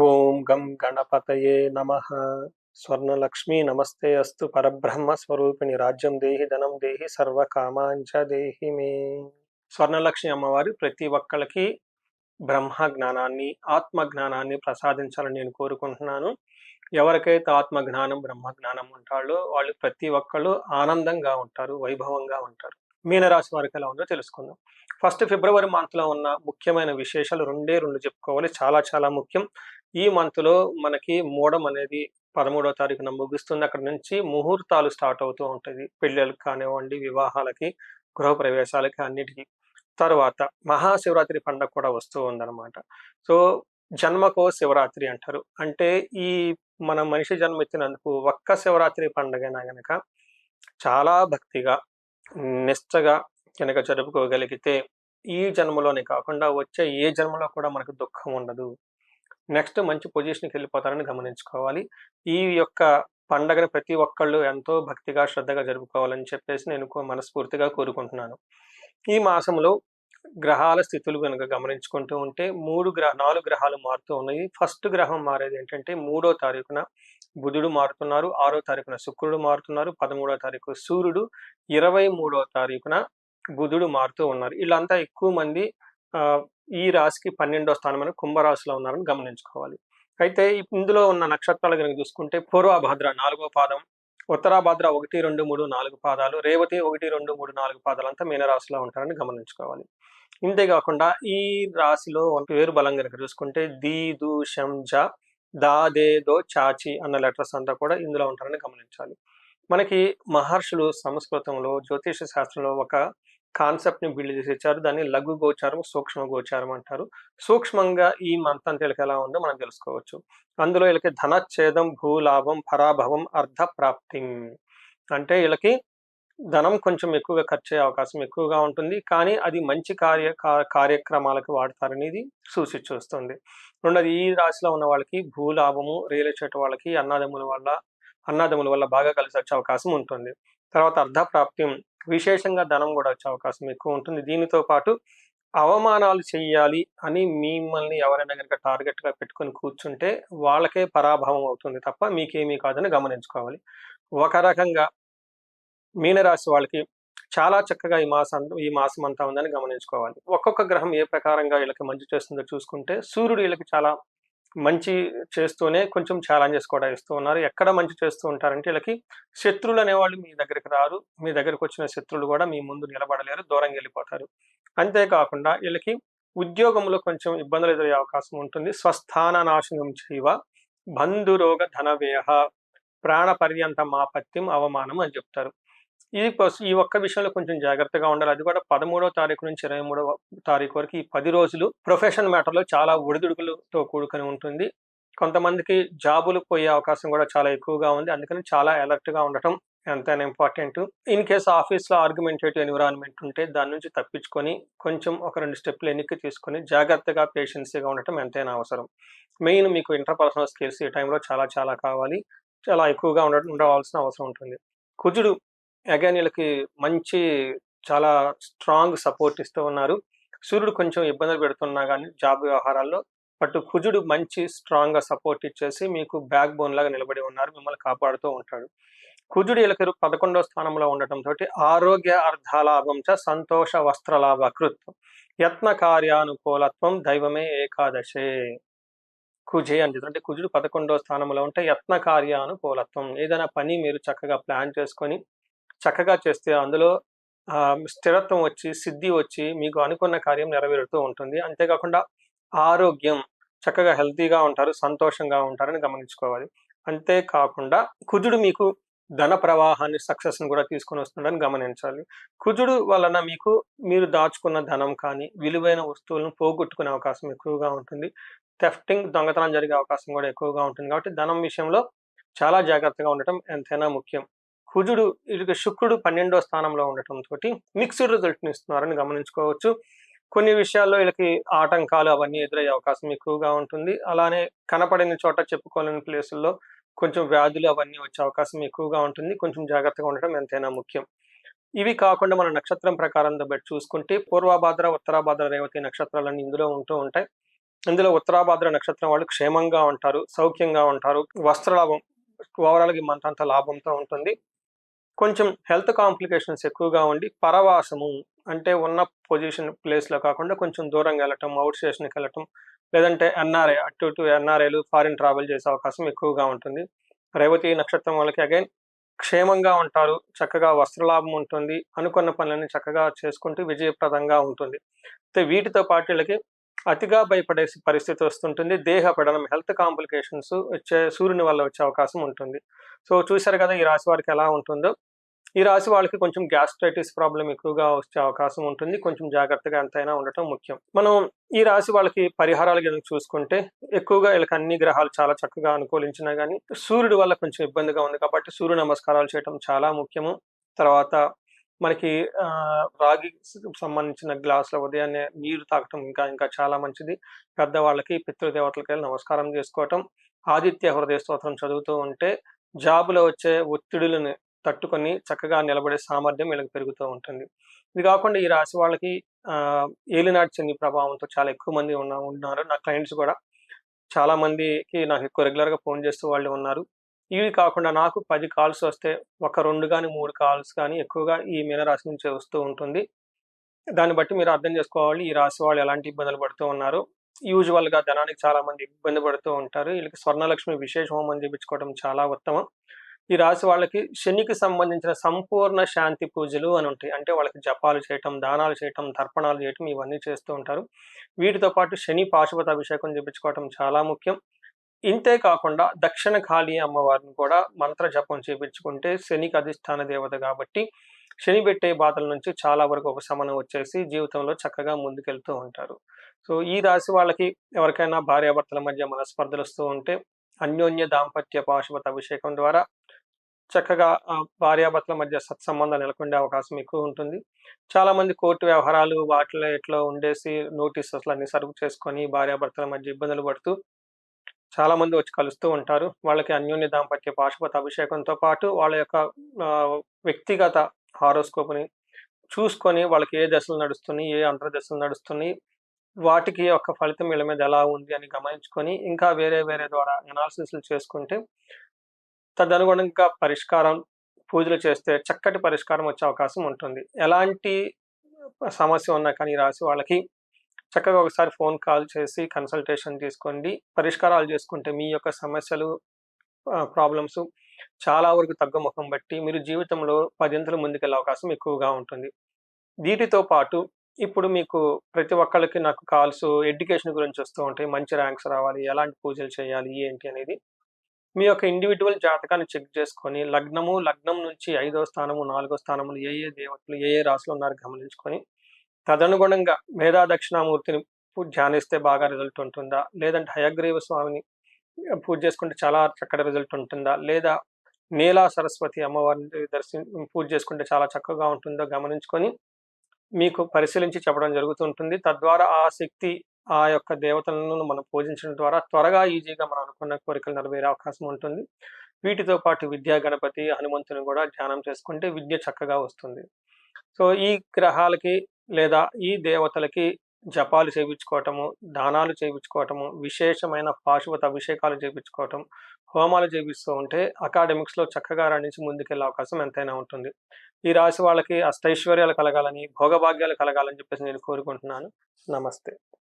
ఓం గం గణపతయే నమ. స్వర్ణలక్ష్మి నమస్తే అస్తు పరబ్రహ్మ స్వరూపిణి రాజ్యం దేహి ధనం దేహి సర్వకామాంచ దేహి మే. స్వర్ణలక్ష్మి అమ్మవారి ప్రతి ఒక్కళ్ళకి బ్రహ్మ జ్ఞానాన్ని ఆత్మ జ్ఞానాన్ని ప్రసాదించాలని నేను కోరుకుంటున్నాను. ఎవరికైతే ఆత్మ జ్ఞానం బ్రహ్మ జ్ఞానం ఉంటారో వాళ్ళు ప్రతి ఒక్కళ్ళు ఆనందంగా ఉంటారు వైభవంగా ఉంటారు. మీనరాశి వారికి ఎలా ఉందో తెలుసుకుందాం. ఫస్ట్ ఫిబ్రవరి మంత్లో ఉన్న ముఖ్యమైన విశేషాలు రెండే రెండు చెప్పుకోవాలి. చాలా చాలా ముఖ్యం. ఈ మంత్లో మనకి మూడం అనేది పదమూడో తారీఖున ముగుస్తుంది. అక్కడ నుంచి ముహూర్తాలు స్టార్ట్ అవుతూ ఉంటుంది. పెళ్ళిళ్ళకి కానివ్వండి వివాహాలకి గృహప్రవేశాలకి అన్నిటికీ. తర్వాత మహాశివరాత్రి పండగ కూడా వస్తూ ఉందన్నమాట. సో జన్మకో శివరాత్రి అంటారు. అంటే ఈ మన మనిషి జన్మ ఎత్తినందుకు ఒక్క శివరాత్రి పండగైనా గనక చాలా భక్తిగా నిష్టగా కనుక జరుపుకోగలిగితే ఈ జన్మలోనే కాకుండా వచ్చే ఏ జన్మలో కూడా మనకు దుఃఖం ఉండదు. నెక్స్ట్ మంచి పొజిషన్కి వెళ్ళిపోతారని గమనించుకోవాలి. ఈ యొక్క పండగను ప్రతి ఒక్కళ్ళు ఎంతో భక్తిగా శ్రద్ధగా జరుపుకోవాలని చెప్పేసి నేను మనస్ఫూర్తిగా కోరుకుంటున్నాను. ఈ మాసంలో గ్రహాల స్థితులు కనుక గమనించుకుంటూ ఉంటే మూడు గ్రహ నాలుగు గ్రహాలు మారుతూ ఉన్నాయి. ఫస్ట్ గ్రహం మారేది ఏంటంటే మూడో తారీఖున బుధుడు మారుతున్నారు ఆరో తారీఖున శుక్రుడు మారుతున్నారు పదమూడో తారీఖు సూర్యుడు ఇరవై మూడో తారీఖున బుధుడు మారుతూ ఉన్నారు. వీళ్ళంతా ఎక్కువ మంది ఆ, ఈ రాశికి పన్నెండో స్థానమైన కుంభరాశిలో ఉన్నారని గమనించుకోవాలి. అయితే ఇందులో ఉన్న నక్షత్రాలు కనుక చూసుకుంటే పూర్వభద్ర నాలుగో పాదం ఉత్తరాభద్ర ఒకటి రెండు మూడు నాలుగు పాదాలు రేవతి ఒకటి రెండు మూడు నాలుగు పాదాలు అంతా మీనరాశిలో ఉంటారని గమనించుకోవాలి. ఇంతేకాకుండా ఈ రాశిలో పేరు బలం కనుక చూసుకుంటే దీ దు షం జ దా దే దో చాచి అన్న లెటర్స్ అంతా కూడా ఇందులో ఉంటారని గమనించాలి. మనకి మహర్షులు సంస్కృతంలో జ్యోతిష శాస్త్రంలో ఒక కాన్సెప్ట్ని బిల్డ్ చేసి ఇచ్చారు. దాన్ని లఘు గోచారం సూక్ష్మ గోచారం అంటారు. సూక్ష్మంగా ఈ మంతం ఎలా ఉందో మనం తెలుసుకోవచ్చు. అందులో వీళ్ళకి ధనచ్ఛేదం భూలాభం పరాభవం అర్ధ ప్రాప్తి అంటే వీళ్ళకి ధనం కొంచెం ఎక్కువగా ఖర్చు అయ్యే అవకాశం ఎక్కువగా ఉంటుంది. కానీ అది మంచి కార్య కార్యక్రమాలకు వాడతారనేది సూచి చూస్తుంది. రెండోది ఈ రాశిలో ఉన్న వాళ్ళకి భూలాభము రియల్ ఎస్టేట్ వాళ్ళకి అన్నదమ్ముల వల్ల అన్నాదముల వల్ల బాగా కలిసి వచ్చే అవకాశం ఉంటుంది. తర్వాత అర్ధప్రాప్తి విశేషంగా ధనం కూడా వచ్చే అవకాశం ఎక్కువ ఉంటుంది. దీనితో పాటు అవమానాలు చేయాలి అని మిమ్మల్ని ఎవరైనా కనుక టార్గెట్గా పెట్టుకొని కూర్చుంటే వాళ్ళకే పరాభవం అవుతుంది తప్ప మీకేమీ కాదని గమనించుకోవాలి. ఒక రకంగా మీనరాశి వాళ్ళకి చాలా చక్కగా ఈ మాసం ఈ మాసం అంతా ఉందని గమనించుకోవాలి. ఒక్కొక్క గ్రహం ఏ ప్రకారంగా వీళ్ళకి మంచి చేస్తుందో చూసుకుంటే సూర్యుడు వీళ్ళకి చాలా మంచి చేస్తూనే కొంచెం ఛాలెంజెస్ కూడా ఇస్తూ ఉన్నారు. ఎక్కడ మంచి చేస్తూ ఉంటారంటే వీళ్ళకి శత్రువులు అనేవాళ్ళు మీ దగ్గరికి రారు. మీ దగ్గరికి వచ్చిన శత్రువులు కూడా మీ ముందు నిలబడలేరు దూరంగా వెళ్ళిపోతారు. అంతేకాకుండా వీళ్ళకి ఉద్యోగంలో కొంచెం ఇబ్బందులు ఎదురయ్యే అవకాశం ఉంటుంది. స్వస్థాన నాశనం చేయవ బంధురోగ ధనవేహ ప్రాణ పర్యంత మాపత్యం అవమానం అని చెప్తారు. ఇది ఈ ఒక్క విషయంలో కొంచెం జాగ్రత్తగా ఉండాలి. అది కూడా పదమూడవ తారీఖు నుంచి ఇరవై మూడవ తారీఖు వరకు ఈ పది రోజులు ప్రొఫెషన్ మ్యాటర్లో చాలా ఒడిదుడుకులతో కూడుకొని ఉంటుంది. కొంతమందికి జాబులు పోయే అవకాశం కూడా చాలా ఎక్కువగా ఉంది. అందుకని చాలా అలర్ట్గా ఉండటం ఎంతైనా ఇంపార్టెంట్. ఇన్ కేసు ఆఫీస్లో ఆర్గ్యుమెంటేటివ్ ఎన్విరాన్మెంట్ ఉంటే దాని నుంచి తప్పించుకొని కొంచెం ఒక రెండు స్టెప్లు ఎన్నిక తీసుకొని జాగ్రత్తగా పేషెన్సీగా ఉండటం ఎంతైనా అవసరం. మెయిన్ మీకు ఇంటర్పర్సనల్ స్కిల్స్ ఈ టైంలో చాలా చాలా కావాలి. చాలా ఎక్కువగా ఉండ ఉండవలసిన అవసరం ఉంటుంది. కుజుడు అగైన్ వీళ్ళకి మంచి చాలా స్ట్రాంగ్ సపోర్ట్ ఇస్తూ ఉన్నారు. సూర్యుడు కొంచెం ఇబ్బందులు పెడుతున్నా కానీ జాబ్ వ్యవహారాల్లో బట్ కుజుడు మంచి స్ట్రాంగ్గా సపోర్ట్ ఇచ్చేసి మీకు బ్యాక్ బోన్ లాగా నిలబడి ఉన్నారు మిమ్మల్ని కాపాడుతూ ఉంటాడు. కుజుడు వీళ్ళకి పదకొండో స్థానంలో ఉండటం తోటి ఆరోగ్య అర్ధాలాభం చ సంతోష వస్త్రలాభ కృత్ యత్న కార్యానుకూలత్వం దైవమే ఏకాదశే. కుజే అని చెప్తారు. అంటే కుజుడు పదకొండో స్థానంలో ఉంటే యత్న కార్యానుకూలత్వం. ఏదైనా పని మీరు చక్కగా ప్లాన్ చేసుకొని చక్కగా చేస్తే అందులో ఆ, స్థిరత్వం వచ్చి సిద్ధి వచ్చి మీకు అనుకున్న కార్యం నెరవేరుతూ ఉంటుంది. అంతేకాకుండా ఆరోగ్యం చక్కగా హెల్తీగా ఉంటారు సంతోషంగా ఉంటారని గమనించుకోవాలి. అంతేకాకుండా కుజుడు మీకు ధన ప్రవాహాన్ని సక్సెస్ని కూడా తీసుకొని వస్తుందని గమనించాలి. కుజుడు వలన మీకు మీరు దాచుకున్న ధనం కానీ విలువైన వస్తువులను పోగొట్టుకునే అవకాశం ఎక్కువగా ఉంటుంది. థెఫ్టింగ్ దొంగతనం జరిగే అవకాశం కూడా ఎక్కువగా ఉంటుంది. కాబట్టి ధనం విషయంలో చాలా జాగ్రత్తగా ఉండటం ఎంతైనా ముఖ్యం. కుజుడు వీళ్ళకి శుక్రుడు పన్నెండో స్థానంలో ఉండటం తోటి మిక్స్డ్ రిజల్ట్ ఇస్తున్నారని గమనించుకోవచ్చు. కొన్ని విషయాల్లో వీళ్ళకి ఆటంకాలు అవన్నీ ఎదురయ్యే అవకాశం ఎక్కువగా ఉంటుంది. అలానే కనపడని చోట చెప్పుకోలేని ప్లేసుల్లో కొంచెం వ్యాధులు అవన్నీ వచ్చే అవకాశం ఎక్కువగా ఉంటుంది. కొంచెం జాగ్రత్తగా ఉండటం ఎంతైనా ముఖ్యం. ఇవి కాకుండా మన నక్షత్రం ప్రకారం బట్టి చూసుకుంటే పూర్వభాద్ర ఉత్తరాభాద్ర రేవతి నక్షత్రాలన్నీ ఇందులో ఉంటూ ఉంటాయి. ఇందులో ఉత్తరాభాద్ర నక్షత్రం వాళ్ళు క్షేమంగా ఉంటారు సౌఖ్యంగా ఉంటారు. వస్త్రలాభం ఓవరాల్గా ఈ లాభంతో ఉంటుంది. కొంచెం హెల్త్ కాంప్లికేషన్స్ ఎక్కువగా ఉండి పరవాసము అంటే ఉన్న పొజిషన్ ప్లేస్లో కాకుండా కొంచెం దూరంగా వెళ్ళటం అవుట్ స్టేషన్కి వెళ్ళటం లేదంటే ఎన్ఆర్ఐ అటు ఇటు ఎన్ఆర్ఐలు ఫారిన్ ట్రావెల్ చేసే అవకాశం ఎక్కువగా ఉంటుంది. రేవతి నక్షత్రం వాళ్ళకి అగైన్ క్షేమంగా ఉంటారు చక్కగా వస్త్రలాభం ఉంటుంది అనుకున్న పనులన్నీ చక్కగా చేసుకుంటూ విజయప్రదంగా ఉంటుంది. అయితే వీటితో పాటు వీళ్ళకి అతిగా భయపడే పరిస్థితి వస్తుంటుంది. దేహ పడడం హెల్త్ కాంప్లికేషన్స్ వచ్చే సూర్యుని వల్ల వచ్చే అవకాశం ఉంటుంది. సో చూశారు కదా ఈ రాశి వారికి ఎలా ఉంటుందో. ఈ రాశి వాళ్ళకి కొంచెం గ్యాస్ట్రైటిస్ ప్రాబ్లం ఎక్కువగా వచ్చే అవకాశం ఉంటుంది. కొంచెం జాగ్రత్తగా ఎంతైనా ఉండటం ముఖ్యం. మనం ఈ రాశి వాళ్ళకి పరిహారాలు కనుక చూసుకుంటే ఎక్కువగా వీళ్ళకి అన్ని గ్రహాలు చాలా చక్కగా అనుకూలించినా కానీ సూర్యుడి వల్ల కొంచెం ఇబ్బందిగా ఉంది కాబట్టి సూర్య నమస్కారాలు చేయటం చాలా ముఖ్యము. తర్వాత మనకి రాగి సంబంధించిన గ్లాసుల ఉదయాన్నే నీరు తాగటం ఇంకా ఇంకా చాలా మంచిది. పెద్దవాళ్ళకి పితృదేవతలకి వెళ్ళి నమస్కారం చేసుకోవటం. ఆదిత్య హృదయ స్తోత్రం చదువుతూ ఉంటే జాబులో వచ్చే ఒత్తిడులను తట్టుకొని చక్కగా నిలబడే సామర్థ్యం వీళ్ళకి పెరుగుతూ ఉంటుంది. ఇది కాకుండా ఈ రాశి వాళ్ళకి ఏలినాటి శని ప్రభావంతో చాలా ఎక్కువ మంది ఉన్న ఉన్నారు. నా క్లయింట్స్ కూడా చాలా మందికి నాకు ఎక్కువ రెగ్యులర్గా ఫోన్ చేస్తూ వాళ్ళు ఉన్నారు. ఇవి కాకుండా నాకు పది కాల్స్ వస్తే ఒక రెండు కానీ మూడు కాల్స్ కానీ ఎక్కువగా ఈ మీనరాశి నుంచి వస్తూ ఉంటుంది. దాన్ని బట్టి మీరు అర్థం చేసుకోవాలి ఈ రాశి వాళ్ళు ఎలాంటి ఇబ్బందులు పడుతూ ఉన్నారు. యూజువల్గా ధనానికి చాలా మంది ఇబ్బంది పడుతూ ఉంటారు. వీళ్ళకి స్వర్ణలక్ష్మి విశేష హోమం చేయించుకోవడం చాలా ఉత్తమం. ఈ రాశి వాళ్ళకి శనికి సంబంధించిన సంపూర్ణ శాంతి పూజలు అని ఉంటాయి. అంటే వాళ్ళకి జపాలు చేయటం దానాలు చేయటం తర్పణాలు చేయటం ఇవన్నీ చేస్తూ ఉంటారు. వీటితో పాటు శని పాశుపత అభిషేకం చేయించుకోవటం చాలా ముఖ్యం. ఇంతే కాకుండా దక్షిణ కాళీ అమ్మవారిని కూడా మంత్ర జపం చేపించుకుంటే శనికి అధిష్టాన దేవత కాబట్టి శని పెట్టే బాధల నుంచి చాలా వరకు ఉపశమనం వచ్చేసి జీవితంలో చక్కగా ముందుకెళ్తూ ఉంటారు. సో ఈ రాశి వాళ్ళకి ఎవరికైనా భార్యాభర్తల మధ్య మనస్పర్ధలు వస్తూ ఉంటే అన్యోన్య దాంపత్య పాశుపత అభిషేకం ద్వారా చక్కగా భార్యాభర్తల మధ్య సత్సంబంధం నెలకొండే అవకాశం ఎక్కువ ఉంటుంది. చాలా మంది కోర్టు వ్యవహారాలు వాటిలో ఎట్లా ఉండేసి నోటీసెస్లు అన్ని సరుకు చేసుకొని భార్యాభర్తల మధ్య ఇబ్బందులు పడుతూ చాలా మంది వచ్చి కలుస్తూ ఉంటారు. వాళ్ళకి అన్యోన్య దాంపత్య పాశుపత అభిషేకంతో పాటు వాళ్ళ యొక్క వ్యక్తిగత హారోస్కోప్ని చూసుకొని వాళ్ళకి ఏ దశలు నడుస్తున్నాయి ఏ అంతర్దశలు నడుస్తున్నాయి వాటికి యొక్క ఫలితం వీళ్ళ మీద ఎలా ఉంది అని గమనించుకొని ఇంకా వేరే వేరే ద్వారా అనాలిసిస్లు చేసుకుంటే తదనుగుణంగా పరిష్కారం పూజలు చేస్తే చక్కటి పరిష్కారం వచ్చే అవకాశం ఉంటుంది. ఎలాంటి సమస్య ఉన్నా కానీ రాసి వాళ్ళకి చక్కగా ఒకసారి ఫోన్ కాల్ చేసి కన్సల్టేషన్ తీసుకోండి. పరిష్కారాలు చేసుకుంటే మీ యొక్క సమస్యలు ప్రాబ్లమ్స్ చాలా వరకు తగ్గుముఖం బట్టి మీరు జీవితంలో పదింతలు ముందుకెళ్ళే అవకాశం ఎక్కువగా ఉంటుంది. వీటితో పాటు ఇప్పుడు మీకు ప్రతి ఒక్కళ్ళకి నాకు కాల్స్ ఎడ్యుకేషన్ గురించి వస్తూ ఉంటాయి. మంచి ర్యాంక్స్ రావాలి ఎలాంటి పూజలు చేయాలి ఏంటి అనేది. మీ యొక్క ఇండివిజువల్ జాతకాన్ని చెక్ చేసుకొని లగ్నము లగ్నం నుంచి ఐదో స్థానము నాలుగో స్థానములు ఏ ఏ దేవతలు ఏ ఏ రాశులు ఉన్నారో గమనించుకొని తదనుగుణంగా మేధా దక్షిణామూర్తిని ధ్యానిస్తే బాగా రిజల్ట్ ఉంటుందా? లేదంటే హయగ్రీవ స్వామిని పూజ చేసుకుంటే చాలా చక్కటి రిజల్ట్ ఉంటుందా? లేదా నీలా సరస్వతి అమ్మవారిని దర్శి పూజ చేసుకుంటే చాలా చక్కగా ఉంటుందో గమనించుకొని మీకు పరిశీలించి చెప్పడం జరుగుతుంటుంది. తద్వారా ఆ శక్తి ఆ యొక్క దేవతలను మనం పూజించడం ద్వారా త్వరగా ఈజీగా మనం అనుకున్న కోరికలు నెరవేరే అవకాశం ఉంటుంది. వీటితో పాటు విద్యా గణపతి హనుమంతుని కూడా ధ్యానం చేసుకుంటే విద్య చక్కగా వస్తుంది. సో ఈ గ్రహాలకి లేదా ఈ దేవతలకి జపాలు చేయించుకోవటము దానాలు చేయించుకోవటము విశేషమైన పాశువత అభిషేకాలు చేయించుకోవటం హోమాలు చేపిస్తూ ఉంటే అకాడమిక్స్లో చక్కగా రాణించి ముందుకెళ్ళే అవకాశం ఎంతైనా ఉంటుంది. ఈ రాశి వాళ్ళకి అష్టైశ్వర్యాలు కలగాలని భోగభాగ్యాలు కలగాలని చెప్పేసి నేను కోరుకుంటున్నాను. నమస్తే.